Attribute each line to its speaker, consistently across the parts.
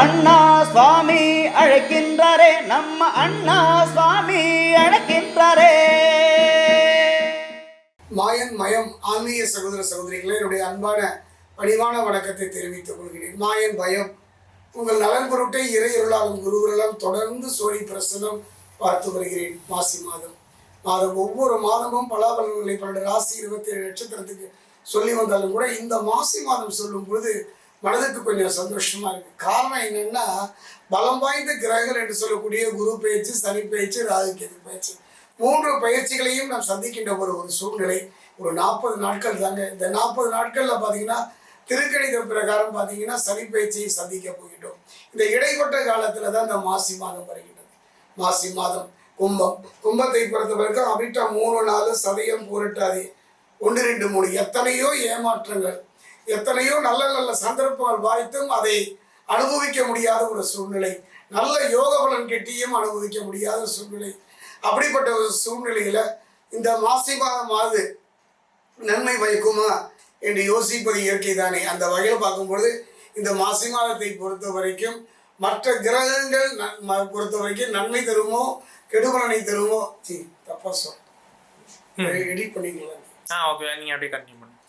Speaker 1: அண்ணா சுவாமி அழைக்கின்றாரே நம்ம அண்ணா சுவாமி அழைக்கின்றாரே.
Speaker 2: மாயன் மயம் ஆன்மீக சகோதர சகோதரிகளே என்னுடைய அன்பான பணிவான வணக்கத்தை தெரிவித்துக் கொள்கிறேன். மாயன் பயம் உங்கள் நலன் பொருட்டை இறையருளாலும் குருவருளாலும் தொடர்ந்து சோழி பிரசனம் பார்த்து வருகிறேன் மாசி மாதம். மாதம் ஒவ்வொரு மாதமும் பலாபலன்களை பன்னெண்டு ராசி இருபத்தி ஏழு நட்சத்திரத்துக்கு சொல்லி வந்தாலும் கூட இந்த மாசி மாதம் சொல்லும் பொழுது மனதுக்கு கொஞ்சம் சந்தோஷமா இருக்கு. காரணம் என்னன்னா பலம் வாய்ந்த கிரகங்கள் என்று சொல்லக்கூடிய குரு பயிற்சி சனி பயிற்சி ராகு கேது பயிற்சி மூன்று பயிற்சிகளையும் நாம் சந்திக்கின்ற ஒரு ஒரு சூழ்நிலை. ஒரு நாற்பது நாட்கள் தாங்க. இந்த நாற்பது நாட்கள்ல பாத்தீங்கன்னா திருக்கணித பிரகாரம் பாத்தீங்கன்னா சனி பயிற்சியை சந்திக்க போகின்றோம். இந்த இடைப்பட்ட காலத்துல தான் இந்த மாசி மாதம் வருகின்றது. மாசி மாதம் கும்பம். கும்பத்தை பொறுத்த வரைக்கும் அவிட்டா மூணு நாலு சதயம் பூரட்டாதி. ஒன்று ரெண்டு மூணு. எத்தனையோ ஏமாற்றங்கள். எத்தனையோ நல்ல நல்ல சந்தர்ப்பங்கள் வாய்த்தும் அதை அனுபவிக்க முடியாத ஒரு சூழ்நிலை. நல்ல யோக பலன் கெட்டியும் அனுபவிக்க முடியாத சூழ்நிலை. அப்படிப்பட்ட ஒரு சூழ்நிலையில இந்த மாசி மாதமாவது நன்மை பயக்குமா என்று யோசிப்பது இயற்கை தானே அந்த வகையில் பார்க்கும்பொழுது இந்த மாசி மாதத்தை பொறுத்த வரைக்கும் மற்ற கிரகங்கள் பொறுத்த வரைக்கும் நன்மை தருமோ கெடுபலனை தருமோ? சி தப்பா சொல். எடிட் பண்ணிக்கலாம்
Speaker 3: ஆ ஓகே. நீங்கள் அப்படியே கண்டினியூ பண்ணுங்க.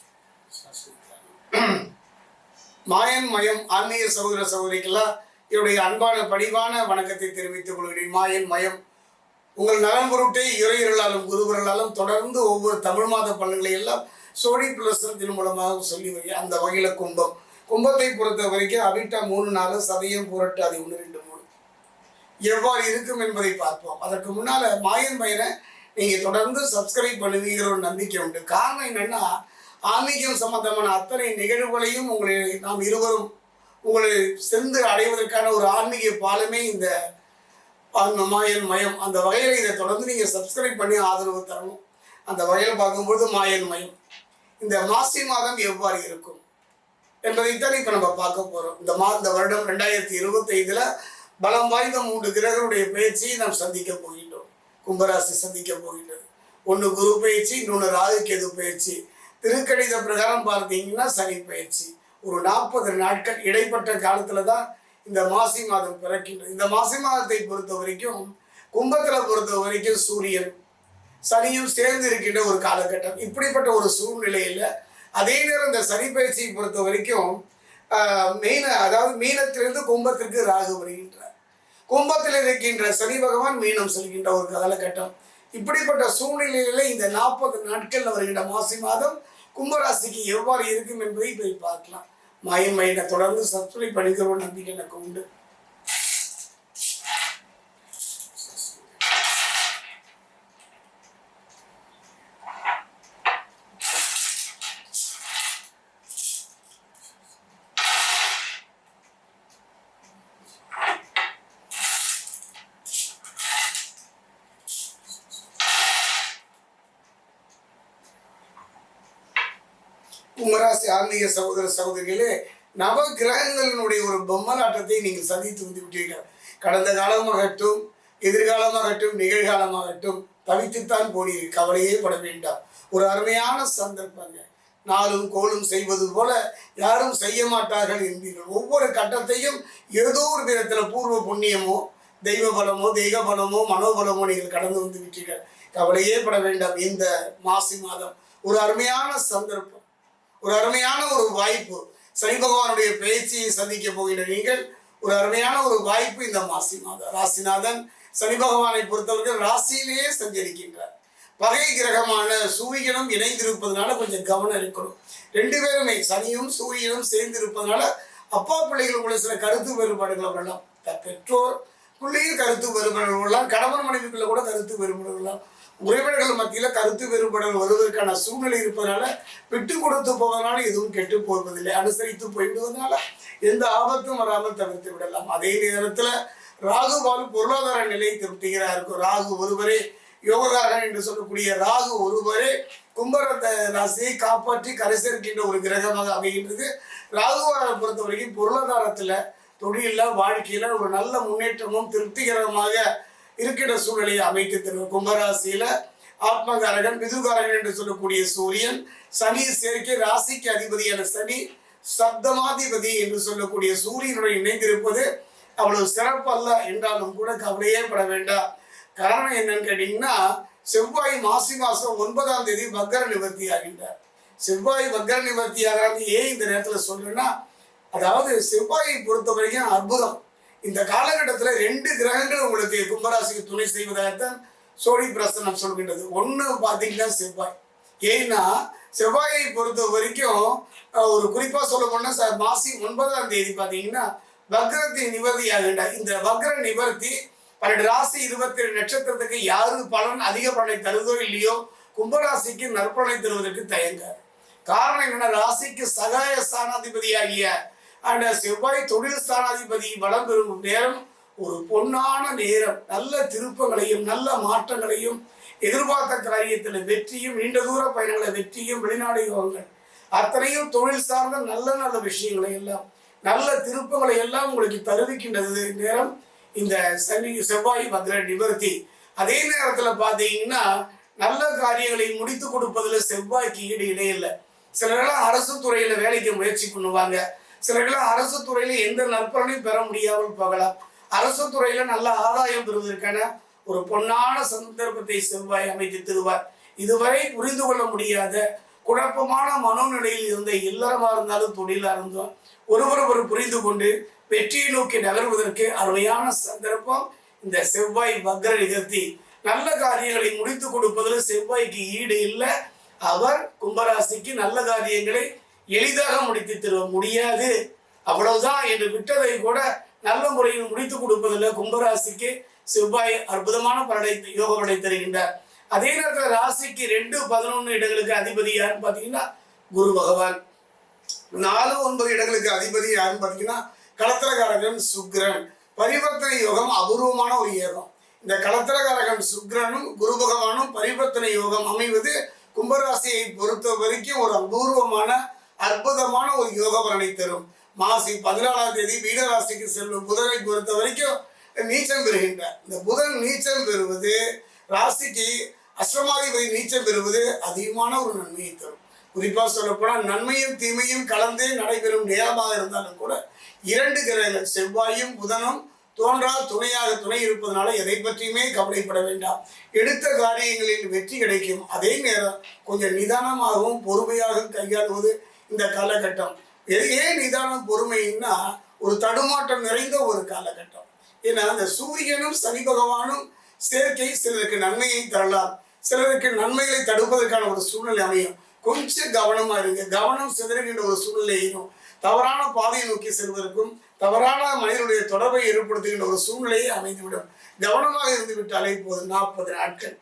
Speaker 2: மாயன் மயம் ஆன்மீக சகோதர சகோதரிக்கெல்லாம் என்னுடைய அன்பான பணிவான வணக்கத்தை தெரிவித்துக் கொள்கிறேன். மாயன் மயம் உங்கள் நலன் பொருட்டை இறையர்களாலும் குருவர்களாலும் தொடர்ந்து ஒவ்வொரு தமிழ் மாத பலன்களை எல்லாம் சோடி பிரசனத்தின் மூலமாக சொல்லி வருகிறேன் அந்த வகையில் கும்பம். கும்பத்தை பொறுத்த வரைக்கும் அவிட்டா மூணு நாலு சதயம் புரட்டு அது ஒன்று ரெண்டு மூணு. எவ்வாறு இருக்கும் என்பதை பார்ப்போம். அதற்கு முன்னால் மாயன் பையனை நீங்கள் தொடர்ந்து சப்ஸ்கிரைப் பண்ணுவீங்கிற ஒரு நம்பிக்கை உண்டு. காரணம் என்னென்னா ஆன்மீகம் சம்பந்தமான அத்தனை நிகழ்வுகளையும் உங்களை நாம் இருவரும் உங்களை சென்று அடைவதற்கான ஒரு ஆன்மீக பாலமே இந்த மாயன் மயம். அந்த வகையில் இதை தொடர்ந்து நீங்கள் சப்ஸ்கிரைப் பண்ணி ஆதரவு தரணும். அந்த வகையில் பார்க்கும்பொழுது மாயன் மயம். இந்த மாசி மாதம் எவ்வாறு இருக்கும் என்பதைத்தான் இப்போ நம்ம பார்க்க போகிறோம் இந்த மா இந்த வருடம் ரெண்டாயிரத்தி இருபத்தைந்தில் பலம் வாய்ந்த மூன்று கிரகங்களுடைய பயிற்சியை நாம் சந்திக்க போகின்றோம். கும்பராசி சந்திக்க போகின்றது. ஒன்று குரு பயிற்சி இன்னொன்று ராகு கேது பயிற்சி திருக்கணித பிரகாரம் பார்த்தீங்கன்னா சனி பயிற்சி. ஒரு நாற்பது நாட்கள் இடைப்பட்ட காலத்தில் தான் இந்த மாசி மாதம் பிறக்கின்றது. இந்த மாசி மாதத்தை பொறுத்த வரைக்கும் கும்பத்தில் பொறுத்த வரைக்கும் சூரியன் சனியும் சேர்ந்து இருக்கின்ற ஒரு காலகட்டம். இப்படிப்பட்ட ஒரு சூழ்நிலையில் அதே நேரம் இந்த சனி பயிற்சியை பொறுத்த வரைக்கும் மீன அதாவது மீனத்திலிருந்து கும்பத்திற்கு ராகு வருகின்றார். கும்பத்தில் இருக்கின்ற சனி பகவான் மீனம் செல்கின்ற ஒரு காலகட்டம். இப்படிப்பட்ட சூழ்நிலையில இந்த நாற்பது நாட்கள் வருகின்ற மாசி மாதம் கும்பராசிக்கு எவ்வாறு இருக்கும் என்பதை போய் பார்க்கலாம். மாயின் மையனை தொடர்ந்து சப்ஸ்கிரைப் பண்ணிக்கிற நம்பிக்கை எனக்கு உண்டு கும்பராசி ஆன்மீக சகோதர சகோதரிகளே நவ கிரகங்களினுடைய ஒரு பொம்மலாட்டத்தை நீங்கள் சந்தித்து வந்து விட்டீர்கள். கடந்த காலமாகட்டும் எதிர்காலமாகட்டும் நிகழ்காலமாகட்டும் தவித்துத்தான் போனீர்கள். கவலையே பட வேண்டாம். ஒரு அருமையான சந்தர்ப்பங்க. நாளும் கோலும் செய்வது போல யாரும் செய்ய மாட்டார்கள் என்பீர்கள். ஒவ்வொரு கட்டத்தையும் ஏதோ ஒரு விதத்தில் பூர்வ புண்ணியமோ தெய்வ பலமோ தெய்வ பலமோ மனோபலமோ நீங்கள் கடந்து வந்து விட்டீர்கள். கவலையே பட வேண்டாம். இந்த மாசி மாதம் ஒரு அருமையான சந்தர்ப்பம். ஒரு அருமையான ஒரு வாய்ப்பு. சனி பகவானுடைய பேச்சியை சந்திக்க போகின்ற நீங்கள் ஒரு அருமையான ஒரு வாய்ப்பு இந்த மாசி மாதம் ராசிநாதன். சனி பகவானை பொறுத்தவரைக்கும் ராசியிலேயே சஞ்சரிக்கின்றார். பகை கிரகமான சூரியனும் இணைந்திருப்பதனால கொஞ்சம் கவனம் இருக்கணும். ரெண்டு பேருமே சனியும் சூரியனும் சேர்ந்து இருப்பதனால அப்பா பிள்ளைகளுக்குள்ள சில கருத்து வேறுபாடுகள் வரலாம். பெற்றோர் பெற்றோருக்குள்ளேயும் கருத்து வேறுபாடுகள் வரலாம். கணவன் மனைவிக்குள்ள கூட கருத்து வேறுபாடுகள் வரலாம். உறவினர்கள் மத்தியில கருத்து வேறுபாடுகள் வருவதற்கான சூழ்நிலை இருப்பதனால விட்டு கொடுத்து போவதனால எதுவும் கெட்டு போவதில்லை. அனுசரித்து போயிடுவதனால எந்த ஆபத்தும் வராமல் தவிர்த்து விடலாம். அதே நேரத்துல ராகுவால் பொருளாதார நிலை திருப்திகராக இருக்கும் ராகு ஒருவரே யோககாரன் என்று சொல்லக்கூடிய ராகு ஒருவரே கும்பரத்த ராசியை காப்பாற்றி கரை சேர்க்கின்ற ஒரு கிரகமாக அமைகின்றது. ராகுவாரை பொறுத்த வரைக்கும் பொருளாதாரத்துல தொழில வாழ்க்கையில ஒரு நல்ல முன்னேற்றமும் திருப்திகரமாக இருக்கிற சூழ்நிலையை அமைத்து தரும். கும்பராசியில ஆத்மகாரகன் பிதுகாரகன் என்று சொல்லக்கூடிய சூரியன் சனி சேர்க்கை ராசிக்கு அதிபதியான சனி சப்தமாதிபதி என்று சொல்லக்கூடிய சூரியனுடன் இணைந்திருப்பது அவ்வளவு சிறப்பு அல்ல என்றாலும் கூட கவலையே பட வேண்டாம். காரணம் என்னன்னு கேட்டீங்கன்னா செவ்வாய் மாசி மாசம் ஒன்பதாம் தேதி வக்கர நிவர்த்தி ஆகின்றார். செவ்வாய் வக்கர நிவர்த்தி ஆகிறாங்க ஏன் இந்த நேரத்தில் சொல்றேன்னா அதாவது செவ்வாயை பொறுத்த வரைக்கும் அற்புதம். இந்த காலகட்டத்தில் ரெண்டு கிரகங்கள் உங்களுக்கு கும்பராசிக்கு துணை செய்வதாகத்தான் சோழி பிரசனம் சொல்கின்றது. ஒன்று பார்த்தீங்கன்னா செவ்வாய். ஏன்னா செவ்வாயை பொறுத்த வரைக்கும் ஒரு குறிப்பாக சொல்ல போனால் மாசி ஒன்பதாம் தேதி பார்த்தீங்கன்னா வக்ரத்தை நிவர்த்தி ஆகின்றார் இந்த வக்ர நிவர்த்தி பன்னெண்டு ராசி இருபத்தி ஏழு நட்சத்திரத்துக்கு யாரு பலன் அதிக பலனை தருதோ இல்லையோ கும்பராசிக்கு நற்பலனை தருவதற்கு தயங்க காரணம் என்னன்னா ராசிக்கு சகாய ஸ்தானாதிபதியாகிய அந்த செவ்வாய் தொழில் ஸ்தானாதிபதி வளம் பெறும் நேரம் ஒரு பொன்னான நேரம். நல்ல திருப்பங்களையும் நல்ல மாற்றங்களையும் எதிர்பார்த்த காரியத்தில் வெற்றியும் நீண்ட தூர பயணங்களை வெற்றியும் வெளிநாடு யோகங்கள். அத்தனையும் தொழில் சார்ந்த நல்ல நல்ல விஷயங்களை எல்லாம் நல்ல திருப்பங்களை எல்லாம் உங்களுக்கு தருவிக்கின்றது நேரம். இந்த சனி செவ்வாய் பத்ர நிவர்த்தி. அதே நேரத்தில் பார்த்தீங்கன்னா நல்ல காரியங்களை முடித்து கொடுப்பதில் செவ்வாய்க்கு ஈடு இடையில்லை சிலரெல்லாம் அரசு துறையில் வேலைக்கு முயற்சி பண்ணுவாங்க. சிலரெல்லாம் அரசு துறையில எந்த நற்பலனையும் பெற முடியாமல் போகலாம். அரசு துறையில நல்ல ஆதாயம் பெறுவதற்கான ஒரு பொன்னான சந்தர்ப்பத்தை செவ்வாய் அமைத்து தருவார். இதுவரை புரிந்து கொள்ள முடியாத குழப்பமான மனோநிலையில் இருந்த இல்லறமா இருந்தாலும் தொழிலா இருந்தோம் ஒருவர் ஒரு புரிந்து கொண்டு வெற்றியை நோக்கி நகர்வதற்கு அருமையான சந்தர்ப்பம் இந்த செவ்வாய் வக்ர நிகழ்த்தி. நல்ல காரியங்களை முடித்து கொடுப்பதில் செவ்வாய்க்கு ஈடு இல்லை. அவர் கும்பராசிக்கு நல்ல காரியங்களை எளிதாக முடித்து தர முடியாது. அவ்வளவுதான் என்று விட்டதை கூட நல்ல முறையில் முடித்து கொடுப்பதில் கும்பராசிக்கு செவ்வாய் அற்புதமான பலனை யோக பலனை தருகின்றார். அதே நேரத்தில் ராசிக்கு ரெண்டு பதினொன்று இடங்களுக்கு அதிபதி யாருன்னு பார்த்தீங்கன்னா குரு பகவான். நாலு ஒன்பது இடங்களுக்கு அதிபதி யாருன்னு பார்த்தீங்கன்னா களத்திரகாரகன் சுக்கிரன். பரிவர்த்தனை யோகம் அபூர்வமான ஒரு யோகம். இந்த களத்திரகாரகன் சுக்கிரனும் குரு பகவானும் பரிவர்த்தனை யோகம் அமைவது கும்பராசியை பொறுத்த வரைக்கும் ஒரு அபூர்வமான அற்புதமான ஒரு யோக பலனை தரும். மாசி பதினாலாம் தேதி மீனராசிக்கு செல்லும் புதனை பொறுத்த வரைக்கும் நீச்சம் பெறுகின்றார். இந்த புதன் நீச்சம் பெறுவது ராசிக்கு அஷ்டமாதிபதி நீச்சம் பெறுவது அதிகமான ஒரு நன்மையை தரும். குறிப்பாக சொல்லப்போனால் நன்மையும் தீமையும் கலந்தே நடைபெறும் நேரமாக இருந்தாலும் கூட இரண்டு கிரகங்கள் செவ்வாயும் புதனும் தோன்றா துணையாக துணை இருப்பதனால எதை பற்றியுமே கவலைப்பட வேண்டாம். எடுத்த காரியங்களில் வெற்றி கிடைக்கும். அதே நேரம் கொஞ்சம் நிதானமாகவும் பொறுமையாக கையாளுவது இந்த காலகட்டம். எது- ஏன் நிதானம் பொறுமைன்னா ஒரு தடுமாற்றம் நிறைந்த ஒரு காலகட்டம். ஏன்னா அந்த சூரியனும் சனி பகவானும் சேர்க்கை சிலருக்கு நன்மையை தரலாம். சிலருக்கு நன்மைகளை தடுப்பதற்கான ஒரு சூழ்நிலை அமையும். கொஞ்சம் கவனமா இருங்க. கவனம் சிதறுகின்ற ஒரு சூழ்நிலையும் தவறான பாதையை நோக்கி செல்வதற்கும் தவறான மனிதனுடைய தொடர்பை ஏற்படுத்துகின்ற ஒரு சூழ்நிலையை அமைந்துவிடும். கவனமாக இருந்து விட்டாலே போதும். நாற்பது நாட்கள்.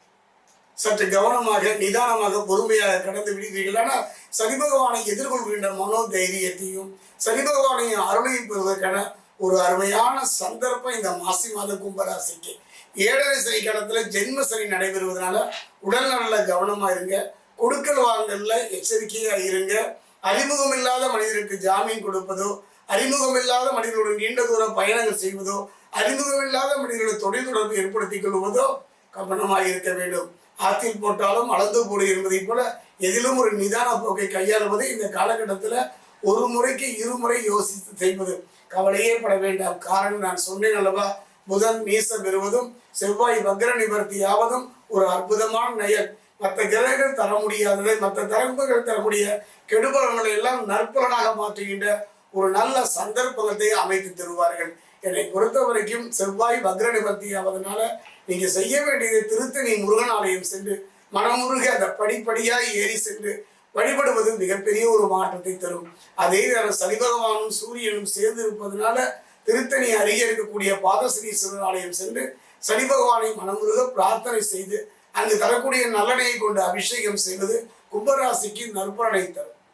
Speaker 2: சற்று கவனமாக நிதானமாக பொறுமையாக கடந்து விடுவீர்கள். ஆனால் சனி பகவானை எதிர்கொள்கின்ற மனோ தைரியத்தையும் சனி பகவானையும் அருளையும் பெறுவதற்கான ஒரு அருமையான சந்தர்ப்பம் இந்த மாசி மாத கும்பராசிக்கு. ஏழரை சனி காலத்தில் ஜென்ம சனி நடைபெறுவதனால உடல் நலில் கவனமா இருங்க. கொடுக்கல் வாங்கல்ல எச்சரிக்கையா இருங்க. அறிமுகம் இல்லாத மனிதருக்கு ஜாமீன் கொடுப்பதோ அறிமுகம் இல்லாத மனிதர்களுடன் நீண்ட தூர பயணங்கள் செய்வதோ அறிமுகம் இல்லாத மனிதர்களுடன் தொழில் தொடர்பு ஏற்படுத்திக் கொள்வதோ கவனமாக இருக்க வேண்டும். ஆத்தில் போட்டாலும் அளந்து போடு என்பதை போல எதிலும் ஒரு நிதான போக்கை கையாளுவது இந்த காலகட்டத்தில் ஒரு முறைக்கு இருமுறை யோசித்து செய்வது கவலையே பட வேண்டாம். காரணம் நான் சொன்னேன் அல்லவா? புதன் நீசம் பெறுவதும் செவ்வாய் வக்ர நிவர்த்தி ஆவதும் ஒரு அற்புதமான நயல். மற்ற கிரகங்கள் தர முடியாததை மற்ற தரப்புகள் தரக்கூடிய கெடுபலன்களை எல்லாம் நற்பலனாக மாற்றுகின்ற ஒரு நல்ல சந்தர்ப்பத்தை அமைத்து தருவார்கள். என்னை பொறுத்த வரைக்கும் செவ்வாய் வக்ர நிவர்த்தி ஆவதனால நீங்க செய்ய வேண்டியது திருத்தணி முருகன் ஆலயம் சென்று மனமுருக அந்த படிப்படியாய் ஏறி சென்று வழிபடுவது மிகப்பெரிய ஒரு மாற்றத்தை தரும். அதே நேரம் சனி பகவானும் சூரியனும் சேர்ந்து இருப்பதனால திருத்தணி அருகே இருக்கக்கூடிய பாதஸ்ரீஸ்வரர் ஆலயம் சென்று சனி பகவானை மனமுருக பிரார்த்தனை செய்து அங்கு தரக்கூடிய நல்லெண்ணெயை கொண்டு அபிஷேகம் செய்வது கும்பராசிக்கு நற்பலனை தரும்.